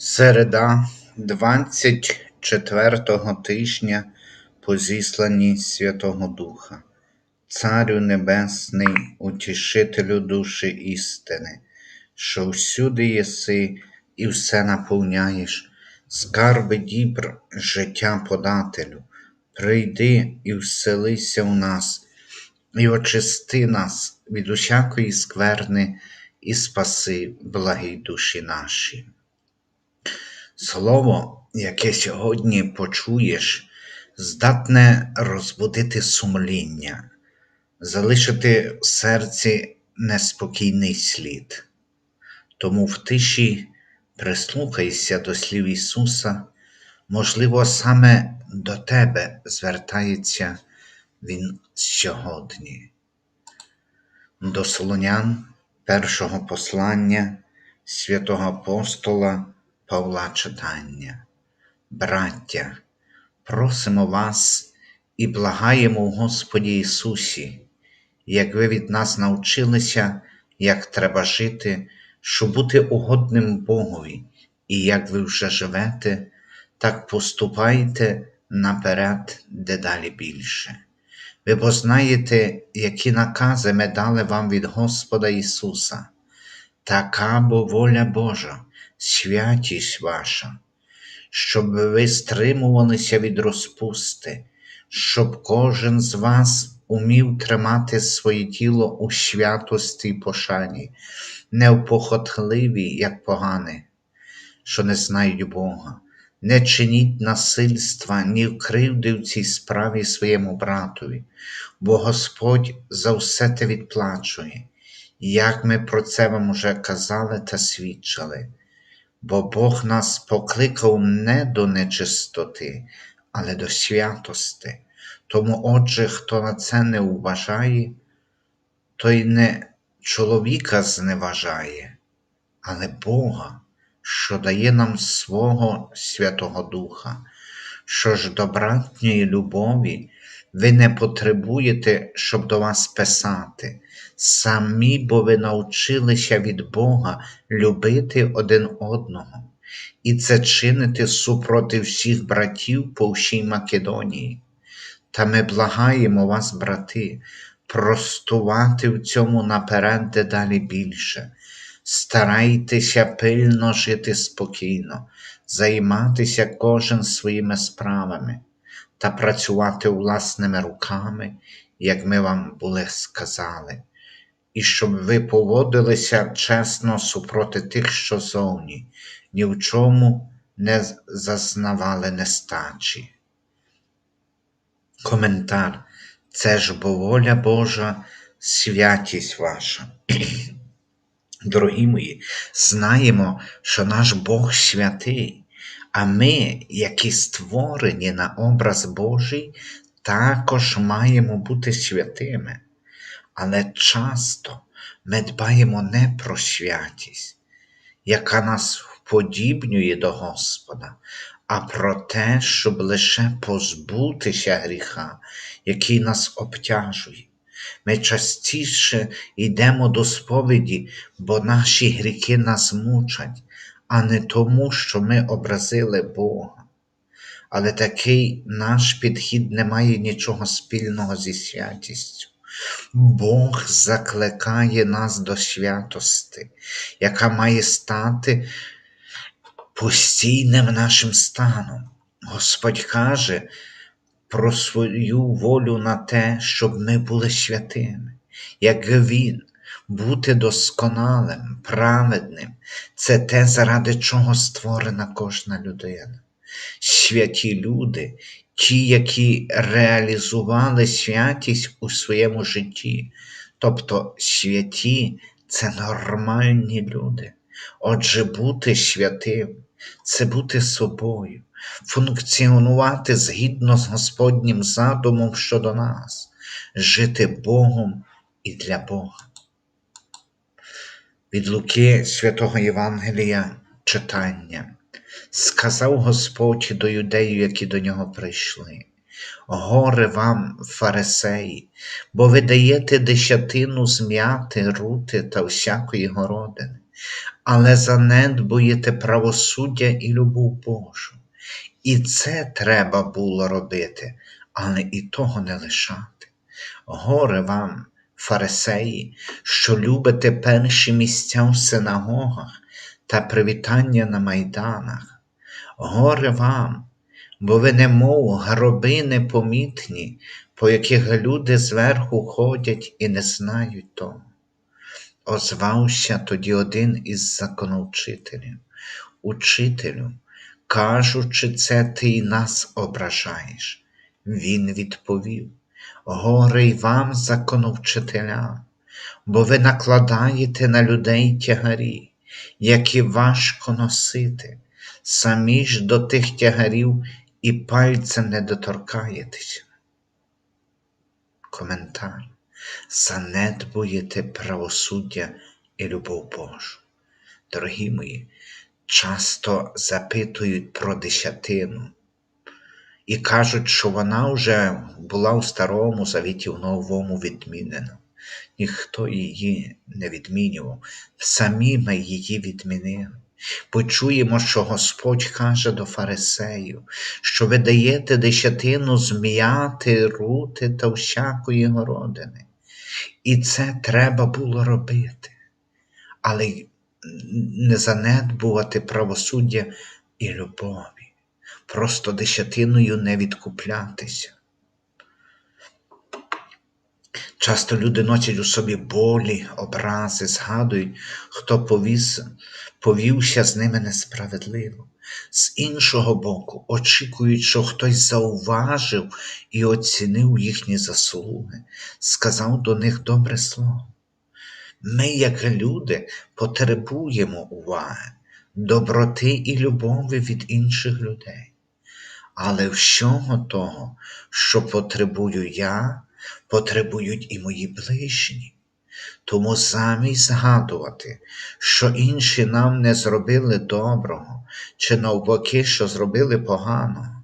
Середа 24-го тижня по зісланні Святого Духа, Царю Небесний, утішителю душі істини, що всюди єси і все наповняєш, скарби дібр життя подателю, прийди і вселися в нас, і очисти нас від усякої скверни, і спаси благій душі наші. Слово, яке сьогодні почуєш, здатне розбудити сумління, залишити в серці неспокійний слід. Тому в тиші прислухайся до слів Ісуса, можливо, саме до тебе звертається Він сьогодні. До Солонян першого послання святого апостола Павла читання. Браття, просимо вас і благаємо у Господі Ісусі, як ви від нас навчилися, як треба жити, щоб бути угодним Богові, і як ви вже живете, так поступайте наперед дедалі більше. Ви познаєте, які накази ми дали вам від Господа Ісуса, така бо воля Божа святість ваша, щоб ви стримувалися від розпусти, щоб кожен з вас умів тримати своє тіло у святості й пошані, не як погане, що не знають Бога. Не чиніть насильства, ні кривди в цій справі своєму братові, бо Господь за все те відплачує, як ми про це вам уже казали та свідчили бо Бог нас покликав не до нечистоти, але до святости. Тому, отже, хто на це не вважає, той не чоловіка зневажає, але Бога, що дає нам свого Святого Духа, що ж до братньої любові ви не потребуєте, щоб до вас писати, самі бо ви навчилися від Бога любити один одного, і це чинити супроти всіх братів по всій Македонії. Та ми благаємо вас, брати, простувати в цьому наперед дедалі більше. Старайтеся пильно жити спокійно, займатися кожен своїми справами та працювати власними руками, як ми вам були сказали, і щоб ви поводилися чесно супроти тих, що зовні, ні в чому не зазнавали нестачі. Коментар це ж бо воля Божа, святість ваша. Дорогі мої, знаємо, що наш Бог святий, а ми, які створені на образ Божий, також маємо бути святими. Але часто ми дбаємо не про святість, яка нас вподібнює до Господа, а про те, щоб лише позбутися гріха, який нас обтяжує. Ми частіше йдемо до сповіді, бо наші гріхи нас мучать, а не тому, що ми образили Бога. Але такий наш підхід не має нічого спільного зі святістю. Бог закликає нас до святости, яка має стати постійним нашим станом. Господь каже про свою волю на те, щоб ми були святими, як Він, бути досконалим, праведним це те, заради чого створена кожна людина. Святі люди, ті, які реалізували святість у своєму житті, тобто святі це нормальні люди. Отже, бути святим це бути собою, функціонувати згідно з Господнім задумом щодо нас, жити Богом і для Бога. Від Луки святого Євангелія читання. Сказав Господь до юдеїв, які до нього прийшли. Горе вам, фарисеї, бо ви даєте десятину з м'яти, рути та всякої городини, але занедбуєте правосуддя і любов Божу. І це треба було робити, але і того не лишати. Горе вам, фарисеї, що любите перші місця в синагогах та привітання на майданах. Горе вам, бо ви немов гроби непомітні, по яких люди зверху ходять і не знають того. Озвався тоді один із законовчителів, Учителю, кажучи це, ти й нас ображаєш. Він відповів: Горе й вам, законовчителям, бо ви накладаєте на людей тягарі, які важко носити, самі ж до тих тягарів і пальцем не доторкаєтеся. Коментар. Занедбуєте правосуддя і любов Божу. Дорогі мої, часто запитують про десятину і кажуть, що вона вже була у старому завіті в новому відмінена. Ніхто її не відмінював, самі ми її відмінили. Почуємо, що Господь каже до фарисеїв, що ви даєте десятину зм'яти, рути та всякої городини. І це треба було робити, але не занедбувати правосуддя і любові, просто десятиною не відкуплятися. Часто люди носять у собі болі, образи, згадують, хто повіз, повівся з ними несправедливо. З іншого боку, очікують, що хтось зауважив і оцінив їхні заслуги, сказав до них добре слово. Ми, як люди, потребуємо уваги, доброти і любові від інших людей. Але всього того, що потребую я, потребують і мої ближні. Тому замість згадувати, що інші нам не зробили доброго, чи навпаки, що зробили поганого,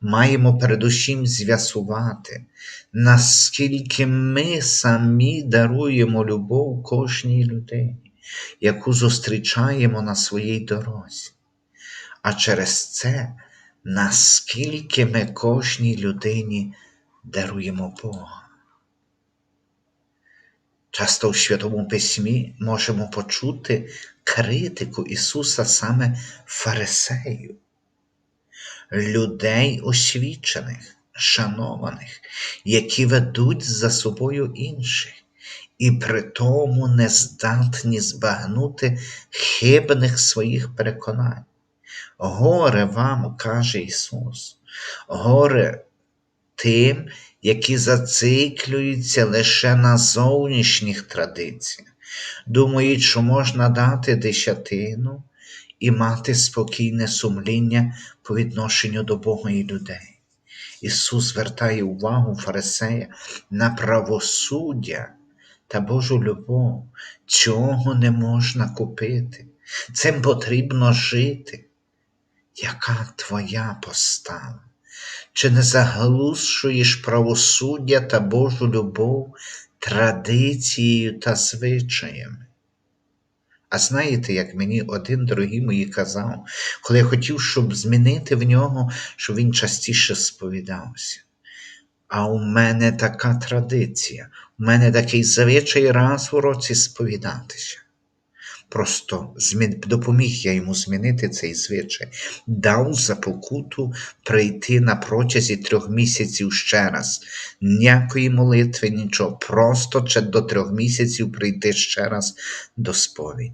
маємо передусім з'ясувати, наскільки ми самі даруємо любов кожній людині, яку зустрічаємо на своїй дорозі. А через це, наскільки ми кожній людині даруємо Бога. Часто в Святому Письмі можемо почути критику Ісуса саме фарисеїв, людей освічених, шанованих, які ведуть за собою інших, і при тому не здатні збагнути хибних своїх переконань. Горе вам, каже Ісус, горе тим, які зациклюються лише на зовнішніх традиціях, думають, що можна дати десятину і мати спокійне сумління по відношенню до Бога і людей. Ісус звертає увагу Фарисея на правосуддя та Божу любов. Цього не можна купити. Цим потрібно жити. Яка твоя постава? Чи не заглушуєш правосуддя та Божу любов традицією та звичаями? А знаєте, як мені один дорогий мої казав, коли я хотів, щоб змінити в нього, щоб він частіше сповідався. А у мене така традиція, у мене такий звичай раз у році сповідатися. Просто змін... допоміг я йому змінити цей звичай, дав за покуту прийти на протязі трьох місяців ще раз. Ніякої молитви, нічого, просто до трьох місяців прийти ще раз до сповіді.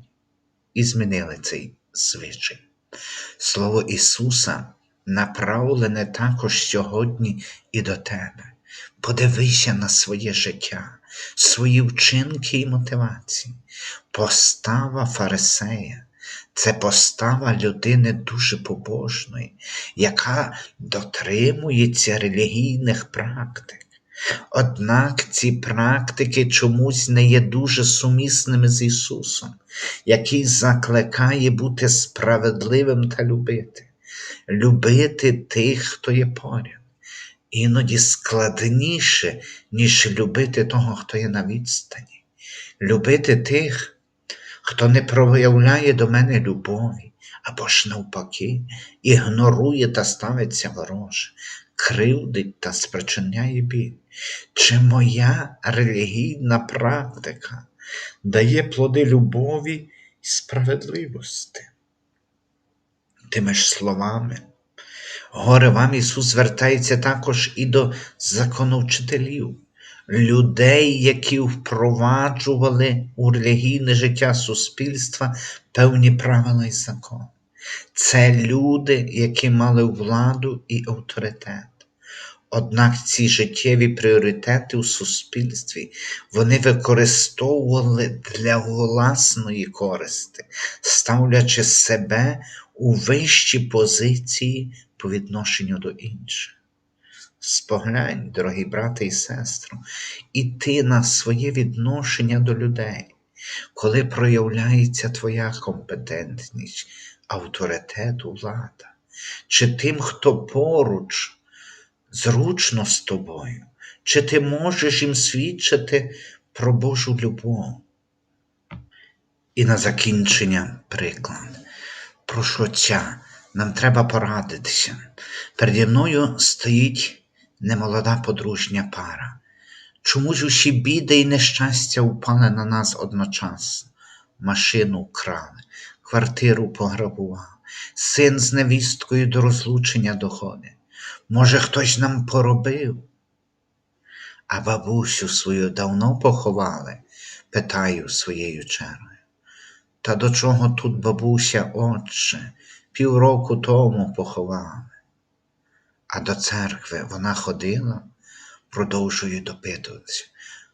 І змінили цей звичай. Слово Ісуса направлене також сьогодні і до тебе. Подивися на своє життя свої вчинки і мотивації. Постава Фарисея це постава людини дуже побожної, яка дотримується релігійних практик. Однак ці практики чомусь не є дуже сумісними з Ісусом, який закликає бути справедливим та любити, любити тих, хто є поряд іноді складніше, ніж любити того, хто є на відстані. Любити тих, Хто не проявляє до мене любові, або ж навпаки, ігнорує та ставиться вороже, кривдить та спричиняє біль. Чи моя релігійна практика дає плоди любові і справедливості? Тими ж словами, горе вам Ісус звертається також і до законовчителів, людей, які впроваджували у релігійне життя суспільства певні правила і закони. Це люди, які мали владу і авторитет. Однак ці життєві пріоритети у суспільстві вони використовували для власної користи, ставлячи себе у вищі позиції по відношенню до інших. Споглянь, дорогі брати і сестри, і ти на своє відношення до людей, коли проявляється твоя компетентність, авторитет, влада, чи тим, хто поруч зручно з тобою, чи ти можеш їм свідчити про Божу любов. І на закінчення приклад. Прошу Отця, нам треба порадитися. Переді мною стоїть немолода подружня пара. Чому ж усі біди і нещастя упали на нас одночасно? Машину вкрали, квартиру пограбували, син з невісткою до розлучення доходить. Може, хтось нам поробив? А бабусю свою давно поховали, питаю своєю чергою. Та до чого тут бабуся, отче, півроку тому поховали. А до церкви вона ходила, продовжую допитуватися.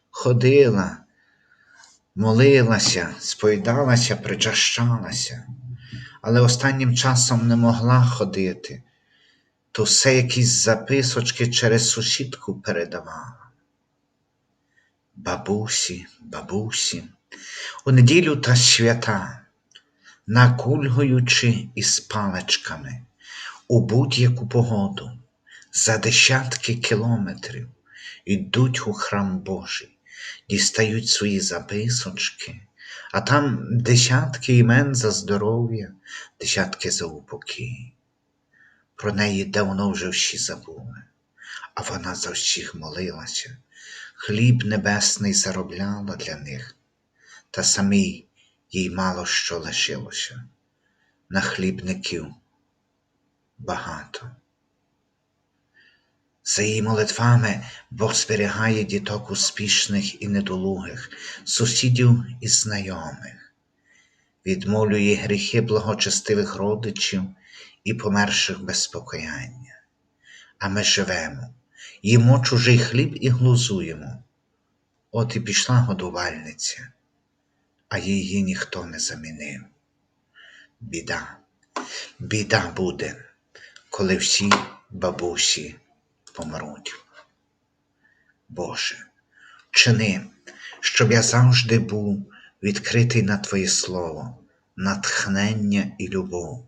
Ходила, молилася, сповідалася, причащалася, але останнім часом не могла ходити, то все якісь записочки через сусідку передавала. Бабусі, бабусі, у неділю та свята, накульгуючи із паличками у будь-яку погоду, за десятки кілометрів йдуть у храм Божий, дістають свої записочки, а там десятки імен за здоров'я, десятки за упокій. Про неї давно вже всі забули, а вона за всіх молилася, хліб небесний заробляла для них, та самій їй мало що лишилося. На хлібників багато. За її молитвами Бог зберігає діток успішних і недолугих, сусідів і знайомих, відмовлює гріхи благочестивих родичів і померших без покаяння. А ми живемо, їмо чужий хліб і глузуємо. От і пішла годувальниця, а її ніхто не замінив. Біда, біда буде, коли всі бабусі помруть. Боже, чини, щоб я завжди був відкритий на Твоє Слово, натхнення і любов,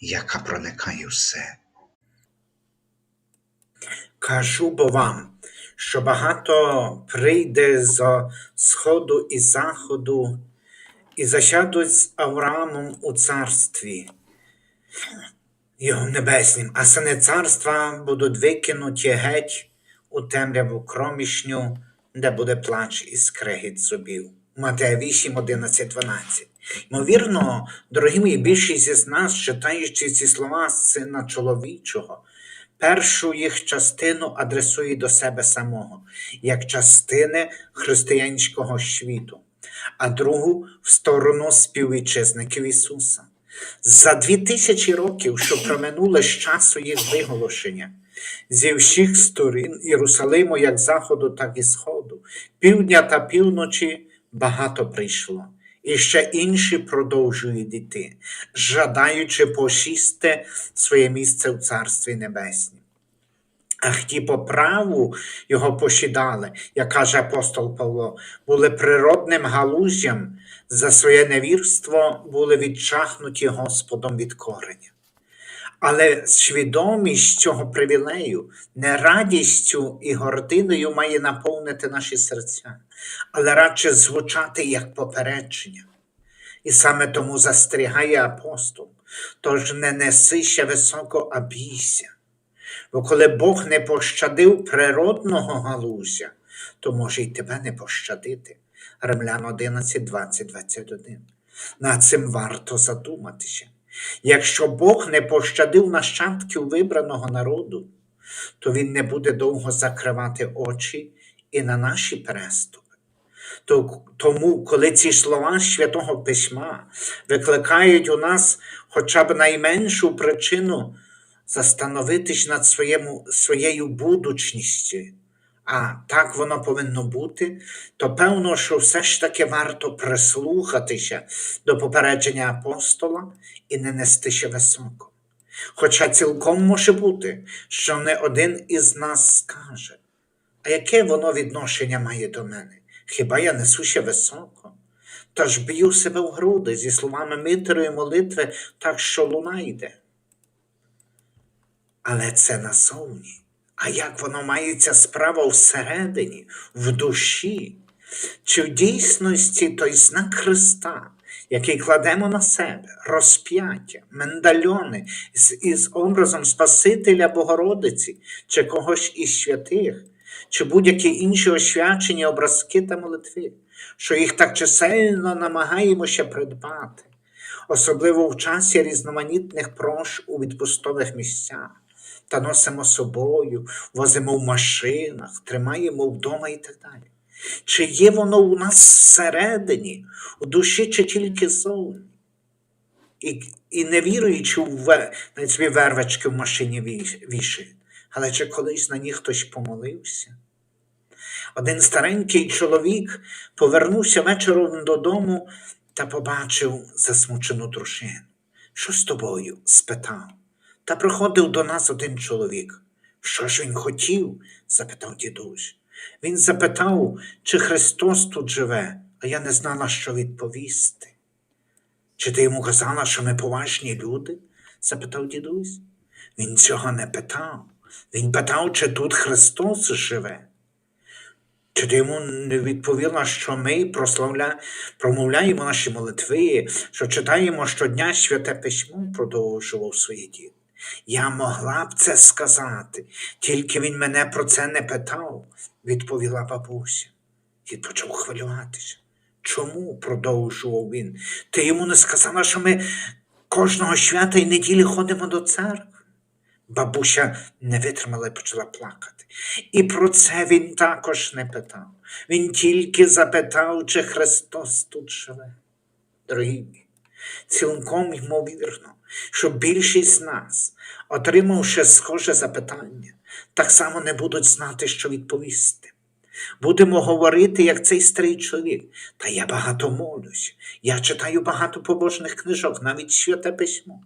яка проникає все. Кажу бо вам, що багато прийде з сходу і заходу, і засядуть з Авраамом у царстві його небеснім, а сини царства будуть викинуті геть у темряву кромішню, де буде плач і скрегіт зубів. Матея 8, 11, 12. Ймовірно, дорогі мої, більшість із нас, читаючи ці слова сина чоловічого, першу їх частину адресує до себе самого, як частини християнського світу, а другу в сторону співвітчизників Ісуса. За дві тисячі років, що проминули з часу їх виголошення, зі всіх сторін Єрусалиму, як заходу, так і сходу, півдня та півночі багато прийшло. І ще інші продовжують йти, жадаючи посісти своє місце в Царстві Небеснім. А ті по праву його посідали, як каже апостол Павло, були природним галузям, за своє невірство були відчахнуті Господом від кореня. Але свідомість цього привілею не радістю і гординою має наповнити наші серця, але радше звучати як попередження. І саме тому застерігає апостол. Тож не неси ще високо, а бійся. Бо коли Бог не пощадив природного галузя, то може й тебе не пощадити. Римлян 11, 20, 21. Над цим варто задуматися. Якщо Бог не пощадив нащадків вибраного народу, то Він не буде довго закривати очі і на наші переступи. Тому, коли ці слова Святого Письма викликають у нас хоча б найменшу причину застановитись над своєму, своєю будучністю, а так воно повинно бути, то певно, що все ж таки варто прислухатися до попередження апостола і не нестися високо. Хоча цілком може бути, що не один із нас скаже, а яке воно відношення має до мене? Хіба я несу ще високо? Та ж б'ю себе в груди зі словами митрої молитви, так що луна йде. Але це назовні. А як воно мається справа всередині, в душі? Чи в дійсності той знак Христа, який кладемо на себе, розп'яття, мендальони із образом Спасителя Богородиці, чи когось із святих, чи будь-які інші освячені образки та молитви, що їх так чисельно намагаємося придбати, особливо в часі різноманітних прош у відпустових місцях та носимо собою, возимо в машинах, тримаємо вдома і так далі. Чи є воно у нас всередині, у душі, чи тільки зовні? І, і не віруючи в собі вервочки в машині віш- вішають, але чи колись на них хтось помолився? Один старенький чоловік повернувся вечором додому та побачив засмучену дружину. Що з тобою? спитав. Та приходив до нас один чоловік. Що ж він хотів? запитав дідусь. Він запитав, чи Христос тут живе, а я не знала, що відповісти. Чи ти йому казала, що ми поважні люди? запитав дідусь. Він цього не питав. Він питав, чи тут Христос живе. Чи ти йому не відповіла, що ми прославля... промовляємо наші молитви, що читаємо щодня святе письмо, продовжував своє дід. Я могла б це сказати, тільки він мене про це не питав, відповіла бабуся. Дід почав хвилюватися. Чому? продовжував він. Ти йому не сказала, що ми кожного свята і неділі ходимо до церкви. Бабуся не витримала і почала плакати. І про це він також не питав. Він тільки запитав, чи Христос тут живе. Дорогі, цілком ймовірно, що більшість з нас, отримавши схоже запитання, так само не будуть знати, що відповісти. Будемо говорити, як цей старий чоловік. Та я багато молюсь, я читаю багато побожних книжок, навіть святе письмо.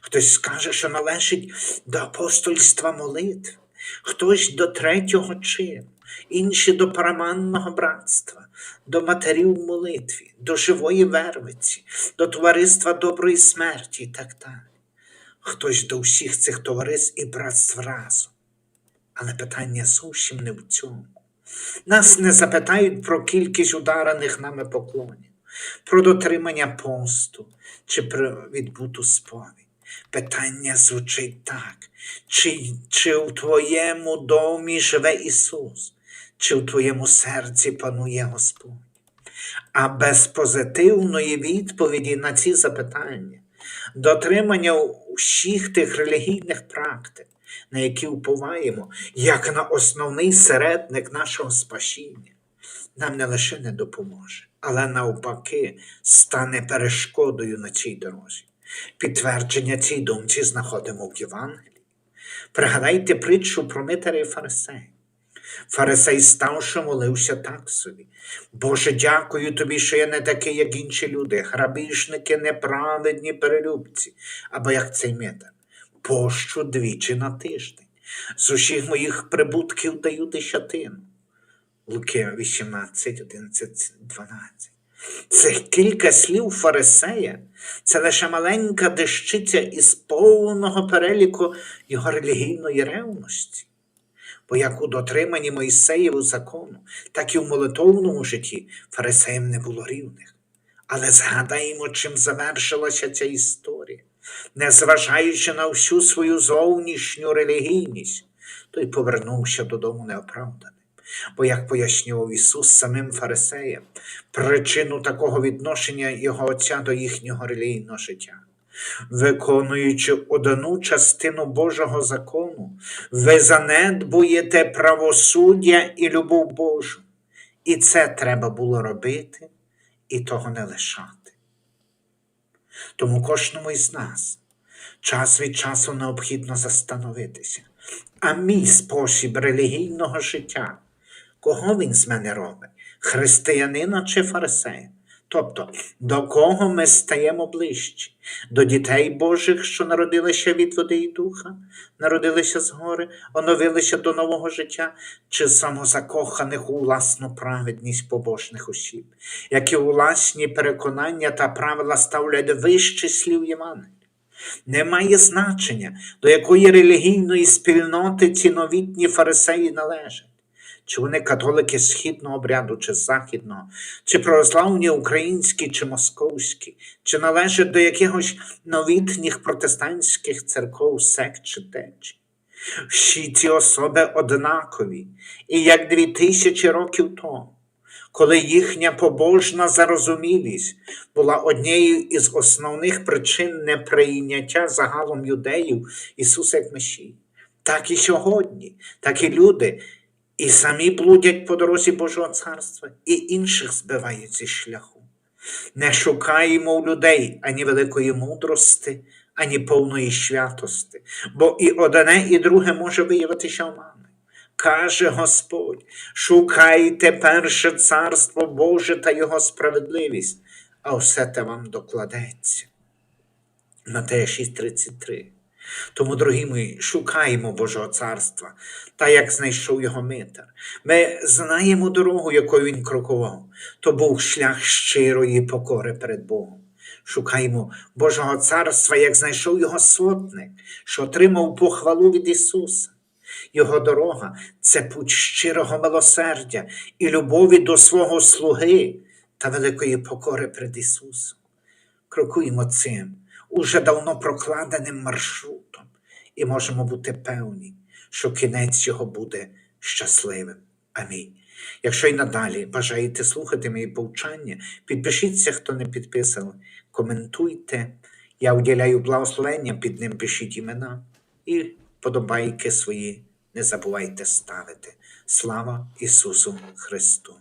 Хтось скаже, що належить до апостольства молитв, хтось до третього чину, інші до параманного братства, до матерів молитві, до живої вервиці, до товариства доброї смерті і так далі. Хтось до всіх цих товариств і братств разом. Але питання зовсім не в цьому. Нас не запитають про кількість ударених нами поклонів, про дотримання посту чи про відбуту сповідь. Питання звучить так: чи, чи в твоєму домі живе Ісус, чи в твоєму серці панує Господь? А без позитивної відповіді на ці запитання, дотримання усіх тих релігійних практик, на які вповаємо, як на основний середник нашого спасіння, нам не лише не допоможе, але навпаки стане перешкодою на цій дорозі. Підтвердження цій думці знаходимо в Євангелії. Пригадайте притчу про митаря і фарисея. Фарисей молився так собі. Боже, дякую тобі, що я не такий, як інші люди, грабіжники, неправедні перелюбці, або як цей митар. Пощу двічі на тиждень. З усіх моїх прибутків даю десятину. Луки 18, 11, 12. Цих кілька слів фарисея це лише маленька дещиця із повного переліку його релігійної ревності. Бо як у дотриманні Мойсеєву закону, так і в молитовному житті фарисеям не було рівних. Але згадаємо, чим завершилася ця історія. Незважаючи на всю свою зовнішню релігійність, той повернувся додому неоправданим. Бо, як пояснював Ісус самим фарисеям, причину такого відношення його Отця до їхнього релігійного життя. Виконуючи одну частину Божого закону, ви занедбуєте правосуддя і любов Божу. І це треба було робити, і того не лишати. Тому кожному із нас час від часу необхідно застановитися. А мій спосіб релігійного життя, кого він з мене робить? Християнина чи фарисея? Тобто, до кого ми стаємо ближче? До дітей Божих, що народилися від води і духа, народилися згори, оновилися до нового життя, чи самозакоханих у власну праведність побожних осіб, які власні переконання та правила ставлять вище слів Євангелія? Немає значення, до якої релігійної спільноти ці новітні фарисеї належать. Чи вони католики східного обряду, чи західного, чи православні українські, чи московські, чи належать до якихось новітніх протестантських церков, сект чи течій. Всі ці особи однакові, і як дві тисячі років тому, коли їхня побожна зарозумілість була однією із основних причин неприйняття загалом юдеїв Ісуса як Месії. Так і сьогодні, так і люди і самі блудять по дорозі Божого царства, і інших збивають зі шляху. Не шукаємо у людей ані великої мудрости, ані повної святости, бо і одне, і друге може виявитися оманою. Каже Господь: шукайте перше царство Боже та Його справедливість, а все те вам докладеться. Матея 6:33. Тому, дорогі мої, шукаємо Божого царства, та як знайшов його митар. Ми знаємо дорогу, якою він крокував. То був шлях щирої покори перед Богом. Шукаємо Божого царства, як знайшов його сотник, що отримав похвалу від Ісуса. Його дорога це путь щирого милосердя і любові до свого слуги та великої покори перед Ісусом. Крокуємо цим уже давно прокладеним маршрутом, і можемо бути певні, що кінець його буде щасливим. Амінь. Якщо й надалі бажаєте слухати мої повчання, підпишіться, хто не підписав, коментуйте. Я уділяю благословення, під ним пишіть імена і подобайки свої не забувайте ставити. Слава Ісусу Христу!